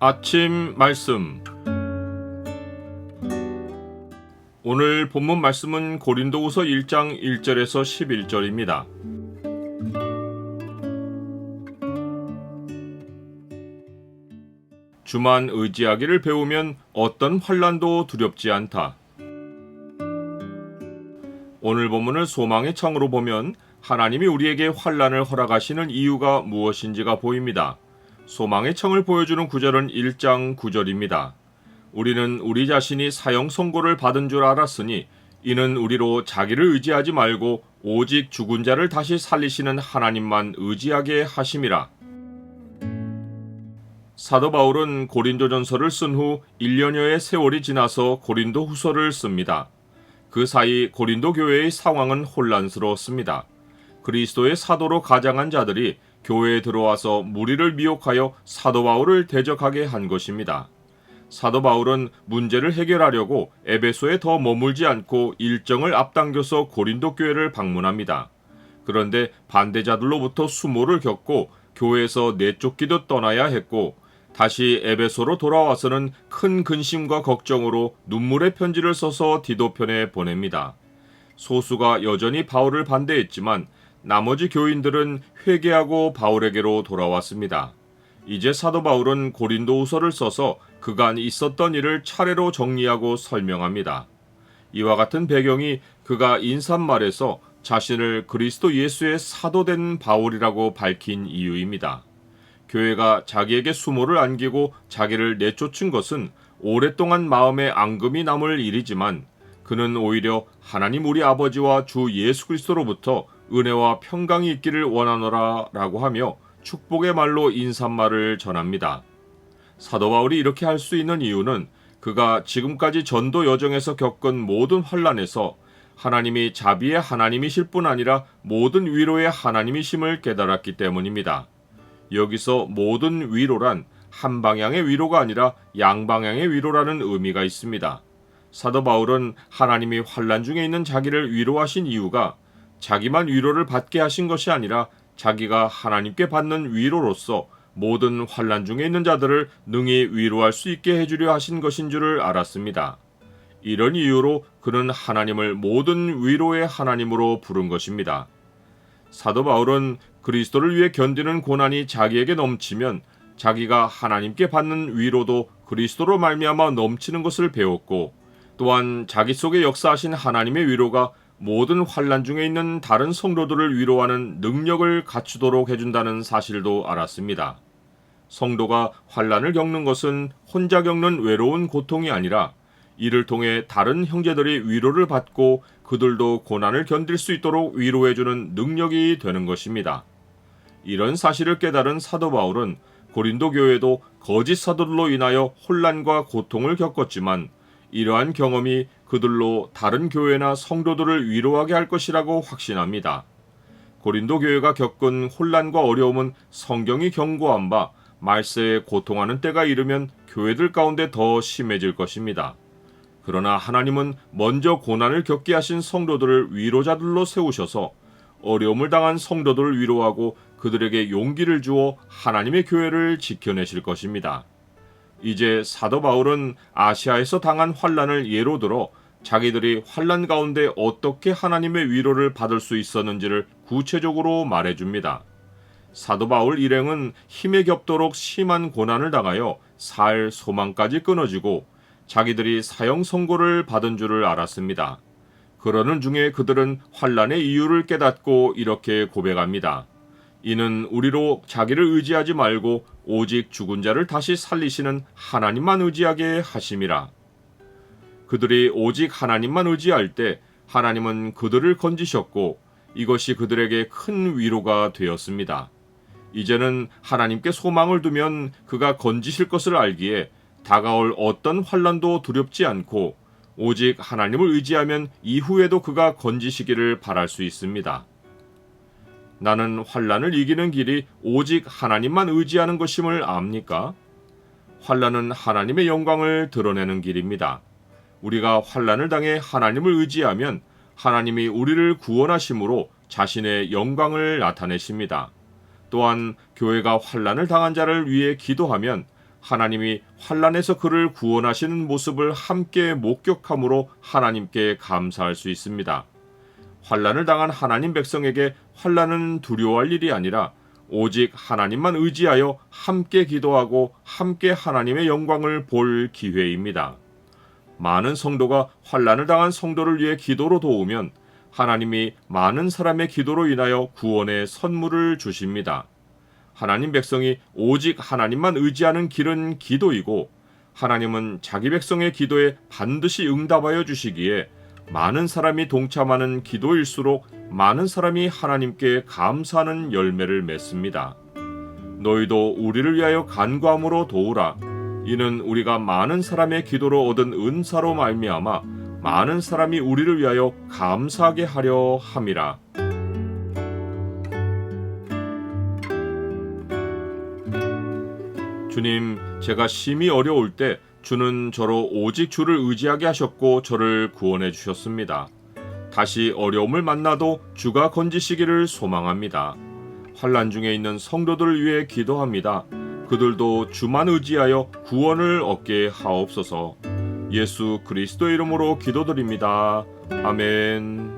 아침 말씀 오늘 본문 말씀은 고린도후서 1장 1절에서 11절입니다. 주만 의지하기를 배우면 어떤 환란도 두렵지 않다. 오늘 본문을 소망의 창으로 보면 하나님이 우리에게 환란을 허락하시는 이유가 무엇인지가 보입니다. 소망의 청을 보여주는 구절은 1장 9절입니다. 우리는 우리 자신이 사형 선고를 받은 줄 알았으니 이는 우리로 자기를 의지하지 말고 오직 죽은 자를 다시 살리시는 하나님만 의지하게 하심이라. 사도 바울은 고린도전서를 쓴 후 1년여의 세월이 지나서 고린도 후서를 씁니다. 그 사이 고린도 교회의 상황은 혼란스러웠습니다. 그리스도의 사도로 가장한 자들이 교회에 들어와서 무리를 미혹하여 사도 바울을 대적하게 한 것입니다. 사도 바울은 문제를 해결하려고 에베소에 더 머물지 않고 일정을 앞당겨서 고린도 교회를 방문합니다. 그런데 반대자들로부터 수모를 겪고 교회에서 내쫓기도 떠나야 했고 다시 에베소로 돌아와서는 큰 근심과 걱정으로 눈물의 편지를 써서 디도편에 보냅니다. 소수가 여전히 바울을 반대했지만 나머지 교인들은 회개하고 바울에게로 돌아왔습니다. 이제 사도 바울은 고린도후서를 써서 그간 있었던 일을 차례로 정리하고 설명합니다. 이와 같은 배경이 그가 인사말에서 자신을 그리스도 예수의 사도된 바울이라고 밝힌 이유입니다. 교회가 자기에게 수모를 안기고 자기를 내쫓은 것은 오랫동안 마음에 앙금이 남을 일이지만 그는 오히려 하나님 우리 아버지와 주 예수 그리스도로부터 은혜와 평강이 있기를 원하노라 라고 하며 축복의 말로 인사말을 전합니다. 사도 바울이 이렇게 할 수 있는 이유는 그가 지금까지 전도 여정에서 겪은 모든 환란에서 하나님이 자비의 하나님이실 뿐 아니라 모든 위로의 하나님이심을 깨달았기 때문입니다. 여기서 모든 위로란 한 방향의 위로가 아니라 양방향의 위로라는 의미가 있습니다. 사도 바울은 하나님이 환란 중에 있는 자기를 위로하신 이유가 자기만 위로를 받게 하신 것이 아니라 자기가 하나님께 받는 위로로서 모든 환란 중에 있는 자들을 능히 위로할 수 있게 해주려 하신 것인 줄을 알았습니다. 이런 이유로 그는 하나님을 모든 위로의 하나님으로 부른 것입니다. 사도 바울은 그리스도를 위해 견디는 고난이 자기에게 넘치면 자기가 하나님께 받는 위로도 그리스도로 말미암아 넘치는 것을 배웠고 또한 자기 속에 역사하신 하나님의 위로가 모든 환란 중에 있는 다른 성도들을 위로하는 능력을 갖추도록 해준다는 사실도 알았습니다. 성도가 환란을 겪는 것은 혼자 겪는 외로운 고통이 아니라 이를 통해 다른 형제들이 위로를 받고 그들도 고난을 견딜 수 있도록 위로해주는 능력이 되는 것입니다. 이런 사실을 깨달은 사도 바울은 고린도 교회도 거짓 사도들로 인하여 혼란과 고통을 겪었지만 이러한 경험이 그들로 다른 교회나 성도들을 위로하게 할 것이라고 확신합니다. 고린도 교회가 겪은 혼란과 어려움은 성경이 경고한 바 말세에 고통하는 때가 이르면 교회들 가운데 더 심해질 것입니다. 그러나 하나님은 먼저 고난을 겪게 하신 성도들을 위로자들로 세우셔서 어려움을 당한 성도들을 위로하고 그들에게 용기를 주어 하나님의 교회를 지켜내실 것입니다. 이제 사도 바울은 아시아에서 당한 환란을 예로 들어 자기들이 환란 가운데 어떻게 하나님의 위로를 받을 수 있었는지를 구체적으로 말해 줍니다. 사도 바울 일행은 힘에 겹도록 심한 고난을 당하여 살 소망까지 끊어지고 자기들이 사형 선고를 받은 줄을 알았습니다. 그러는 중에 그들은 환란의 이유를 깨닫고 이렇게 고백합니다. 이는 우리로 자기를 의지하지 말고 오직 죽은 자를 다시 살리시는 하나님만 의지하게 하심이라. 그들이 오직 하나님만 의지할 때 하나님은 그들을 건지셨고 이것이 그들에게 큰 위로가 되었습니다. 이제는 하나님께 소망을 두면 그가 건지실 것을 알기에 다가올 어떤 환란도 두렵지 않고 오직 하나님을 의지하면 이후에도 그가 건지시기를 바랄 수 있습니다. 나는 환란을 이기는 길이 오직 하나님만 의지하는 것임을 압니까? 환란은 하나님의 영광을 드러내는 길입니다. 우리가 환란을 당해 하나님을 의지하면 하나님이 우리를 구원하심으로 자신의 영광을 나타내십니다. 또한 교회가 환란을 당한 자를 위해 기도하면 하나님이 환란에서 그를 구원하시는 모습을 함께 목격함으로 하나님께 감사할 수 있습니다. 환란을 당한 하나님 백성에게 환란은 두려워할 일이 아니라 오직 하나님만 의지하여 함께 기도하고 함께 하나님의 영광을 볼 기회입니다. 많은 성도가 환란을 당한 성도를 위해 기도로 도우면 하나님이 많은 사람의 기도로 인하여 구원의 선물을 주십니다. 하나님 백성이 오직 하나님만 의지하는 길은 기도이고 하나님은 자기 백성의 기도에 반드시 응답하여 주시기에 많은 사람이 동참하는 기도일수록 많은 사람이 하나님께 감사하는 열매를 맺습니다. 너희도 우리를 위하여 간구함으로 도우라. 이는 우리가 많은 사람의 기도로 얻은 은사로 말미암아 많은 사람이 우리를 위하여 감사하게 하려 함이라. 주님, 제가 심히 어려울 때 주는 저로 오직 주를 의지하게 하셨고 저를 구원해 주셨습니다. 다시 어려움을 만나도 주가 건지시기를 소망합니다. 환란 중에 있는 성도들을 위해 기도합니다. 그들도 주만 의지하여 구원을 얻게 하옵소서. 예수 그리스도 이름으로 기도드립니다. 아멘.